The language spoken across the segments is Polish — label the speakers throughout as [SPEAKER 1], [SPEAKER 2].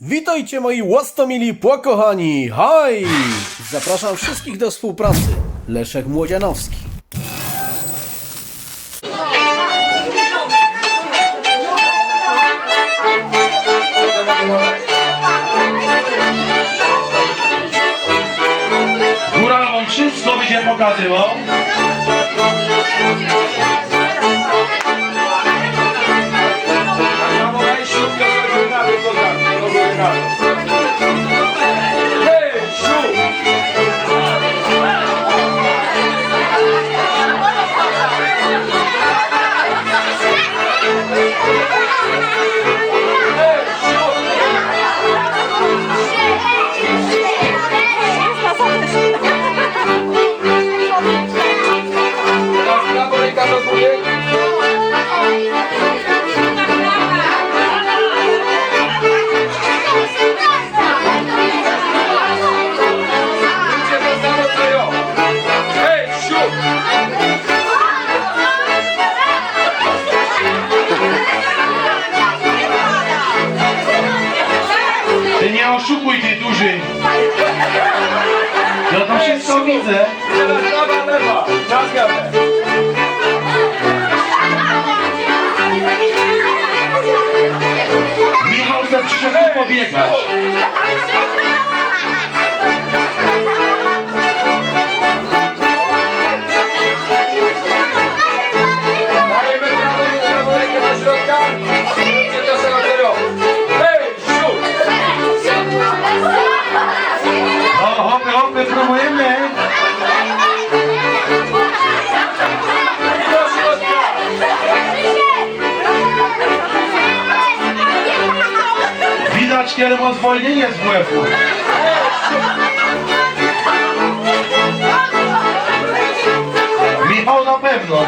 [SPEAKER 1] Witajcie moi łastomili pokochani! Haj! Zapraszam wszystkich do współpracy. Leszek Młodzianowski.
[SPEAKER 2] Góra wam wszystko będzie pokazywał. Chicago. Przyszedł tu Kiedy ma zwolnienie z WF-u. Michał na pewno.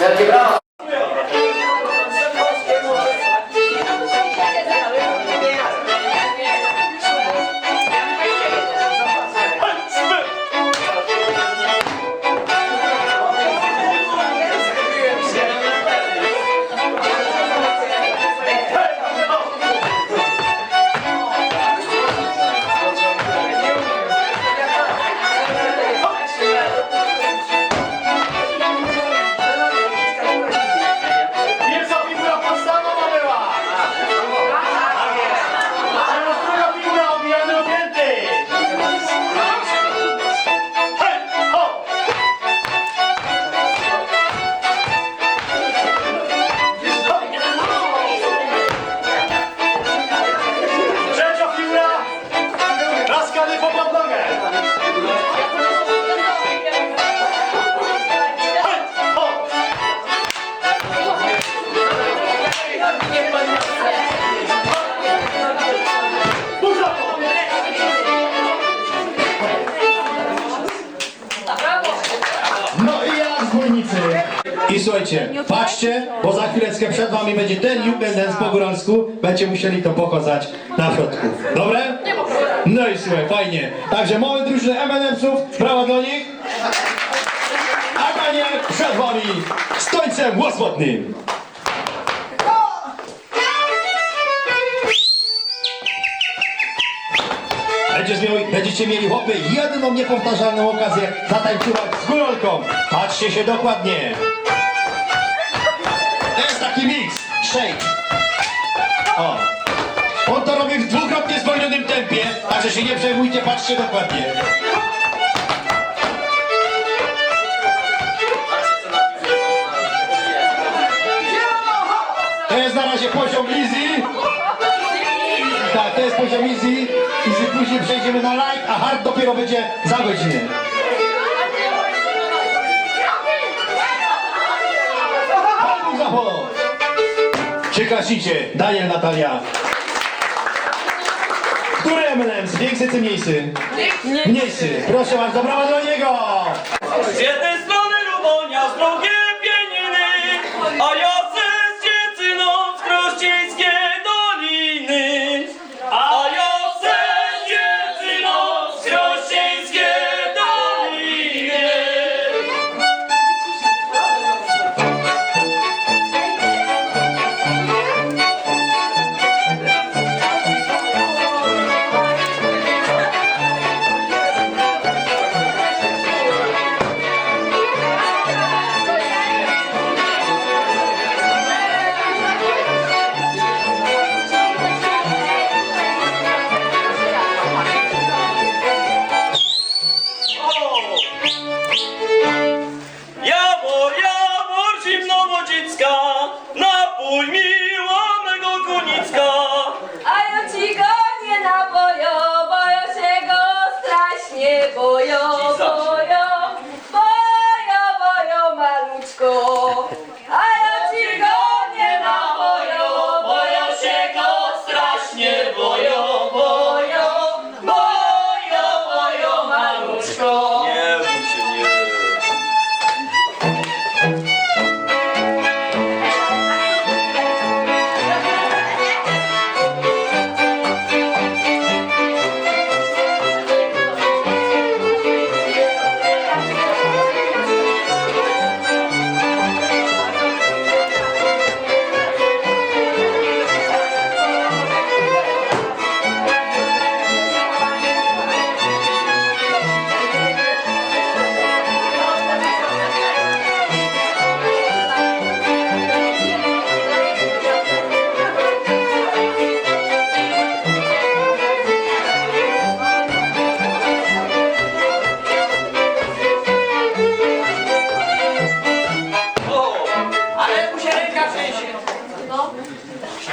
[SPEAKER 3] Wielkie brawa.
[SPEAKER 4] I słuchajcie, patrzcie, bo za chwileczkę przed wami będzie ten Jugendance po góralsku. Będziecie musieli to pokazać na środku. Dobre? No i słuchaj, fajnie. Także małe drużyny M&M'sów, brawa dla nich. A panie, przed wami, stońce
[SPEAKER 5] tańcem będziecie mieli chłopy jedyną niepowtarzalną okazję zatańczywać z górolką. Patrzcie się dokładnie. To jest taki mix, shake. O. On to robi w dwukrotnie zwolnionym tempie, także się nie przejmujcie, patrzcie dokładnie. To jest na razie poziom easy. Tak, to jest poziom easy. Easy później przejdziemy na light, a hard dopiero będzie za godzinę. Przyklaszicie, Daniel, Natalia. Który M&M's? Większy czy mniejszy? Mniejszy. Proszę bardzo, brawa dla niego.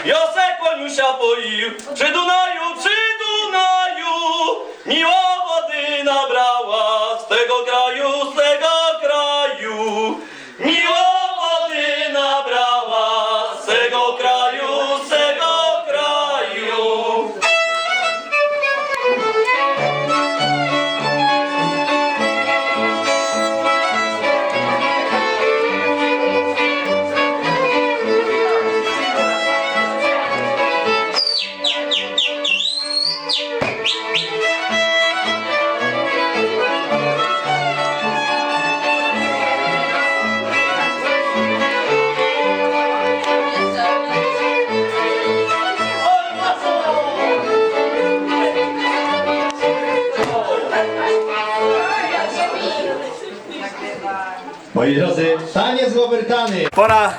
[SPEAKER 6] я все конюся поїв, Чи Дунаю, чи
[SPEAKER 5] Дунаю, мій води набрав.
[SPEAKER 3] Pora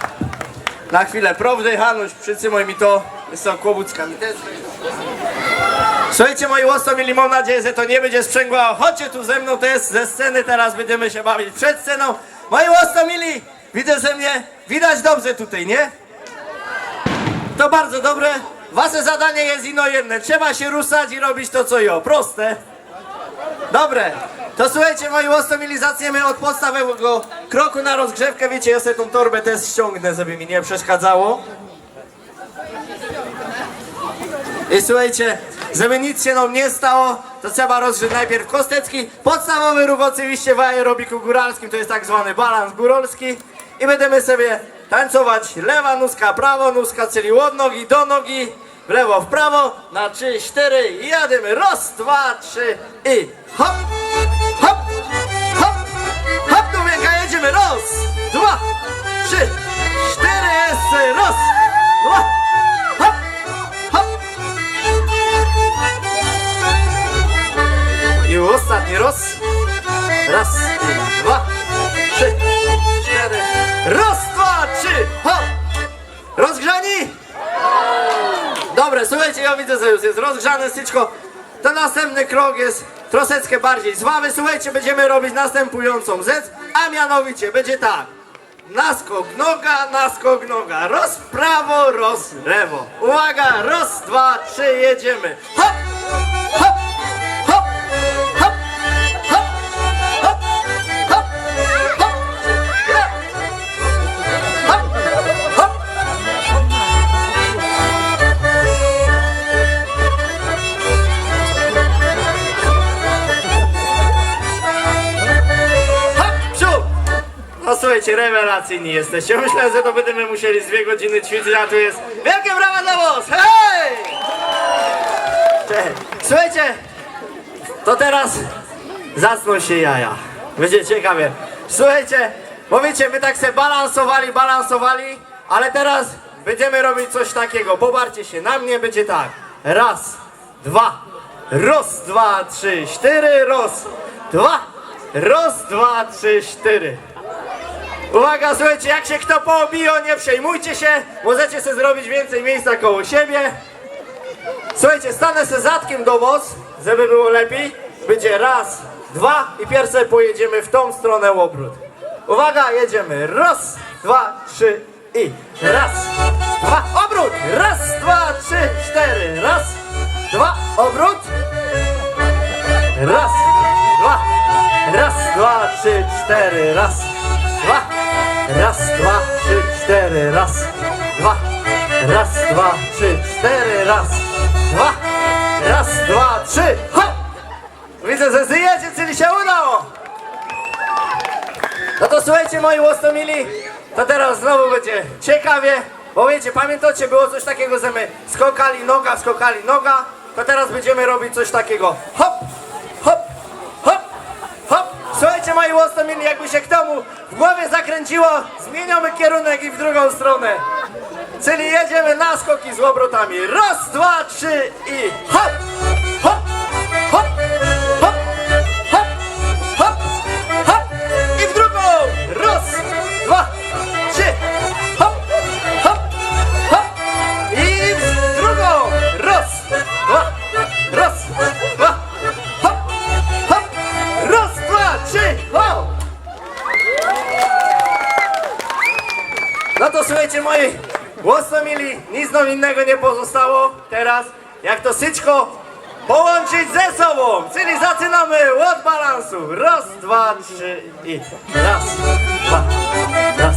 [SPEAKER 3] na chwilę prawdy. Hanuś, przytrzymaj mi to. Jest to kłobuckami też. Słuchajcie, moi łostomili, mam nadzieję, że to nie będzie sprzęgła. Chodźcie tu ze mną, to jest ze sceny, teraz będziemy się bawić przed sceną. Moi łostomili, widzę, że mnie widać dobrze tutaj, nie? To bardzo dobre. Wasze zadanie jest ino jedne. Trzeba się ruszać i robić to, co jo. Proste. Dobre. To słuchajcie, moi łostomili, zaczniemy od podstawowego kroku na rozgrzewkę. Wiecie, ja sobie tą torbę też ściągnę, żeby mi nie przeszkadzało. I słuchajcie, żeby nic się nam nie stało, to trzeba rozgrzeć najpierw kostecki. Podstawowy ruch oczywiście w aerobiku góralskim, to jest tak zwany balans górolski. I będziemy sobie tańcować lewa nóżka, prawa nóżka, czyli od nogi do nogi, w lewo, w prawo, na trzy, cztery jadymy. Raz, dwa, trzy i hop, Tańczymy raz, dwa, trzy, cztery, raz, ostatni raz, raz, dwa, trzy, cztery, raz, dwa, trzy, hop. Rozgrzani? Dobre, słuchajcie, ja widzę, że już jest rozgrzane styczko. To następny krok jest troszeczkę bardziej słaby. Słuchajcie, będziemy robić następującą rzecz a mianowicie będzie tak. Naskok noga, naskok noga. Roz prawo, roz lewo. Uwaga, roz, dwa, trzy, jedziemy. Hop, słuchajcie, rewelacyjni jesteście. Myślałem, że to będziemy musieli z dwie godziny ćwiczyć, a tu jest wielkie brawa dla was! Hej! Słuchajcie, to teraz zacną się jaja. Będzie ciekawie. Słuchajcie, bo wiecie, my tak se balansowali, balansowali, ale teraz będziemy robić coś takiego. Pobarcie się na mnie, będzie tak. Raz, dwa, raz, dwa, trzy, cztery, raz, dwa, raz, dwa, trzy, cztery. Uwaga, słuchajcie, jak się kto poobiło, nie przejmujcie się. Możecie sobie zrobić więcej miejsca koło siebie. Słuchajcie, stanę se zadkiem do was, żeby było lepiej. Będzie raz, dwa i pierwsze pojedziemy w tą stronę obrót. Uwaga, jedziemy. Raz, dwa, trzy i raz, dwa, obrót. Raz, dwa, trzy, cztery. Raz, dwa, obrót. Raz, dwa, raz, dwa, trzy, cztery, raz, dwa, raz, dwa, trzy, cztery, raz, dwa, raz, dwa, trzy, cztery, raz, dwa, raz, dwa, trzy, hop! Widzę, że żyjecie, czyli się udało! No to słuchajcie, moi łostomili, to teraz znowu będzie ciekawie, bo wiecie, pamiętacie, było coś takiego, że my skokali noga, skokali noga, to teraz będziemy robić coś takiego, hop. Słuchajcie, moi łostomili, jakby się k tomu w głowie zakręciło, zmieniamy kierunek i w drugą stronę. Czyli jedziemy na skoki z obrotami. Raz, dwa, trzy i hop, to słuchajcie moi łosomili, nic nam innego nie pozostało teraz, jak to syczko połączyć ze sobą, czyli zaczynamy od balansu. Raz, dwa, trzy i raz, dwa, raz,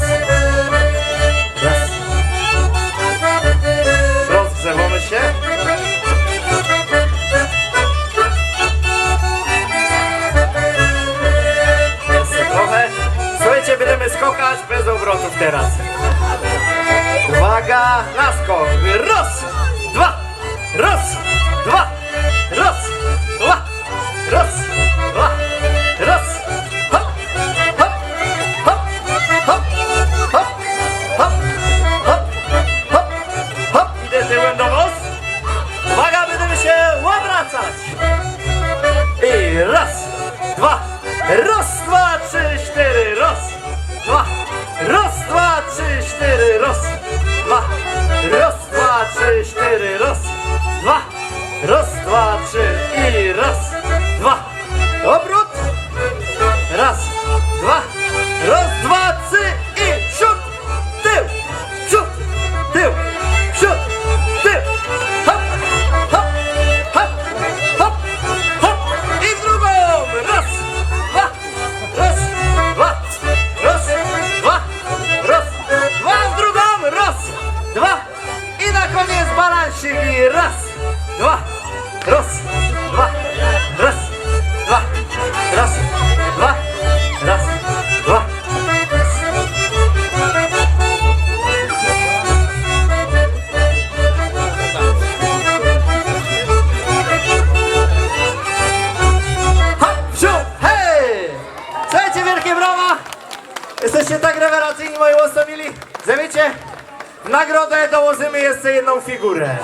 [SPEAKER 3] raz. Rozgrzewamy się. Będziemy skokać bez obrotów teraz. Uwaga, na skok. Raz, dwa, raz, trzy, cztery, roz, ma, roz, dwa, trzy, cztery, roz. Wiecie, w nagrodę dołożymy jeszcze jedną figurę.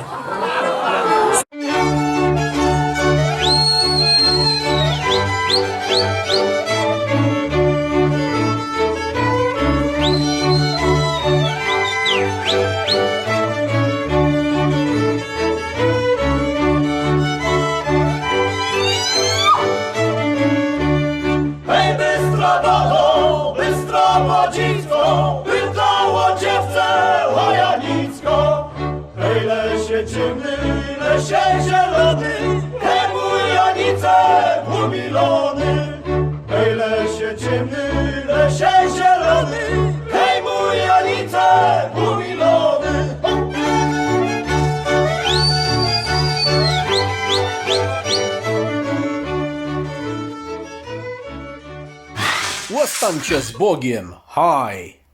[SPEAKER 3] Lesie zielony, mój Janice umilony. Hej lesie ciemny, lesie zielony, hej mój Janice umilony.
[SPEAKER 1] Łostańcie z Bogiem. Haj!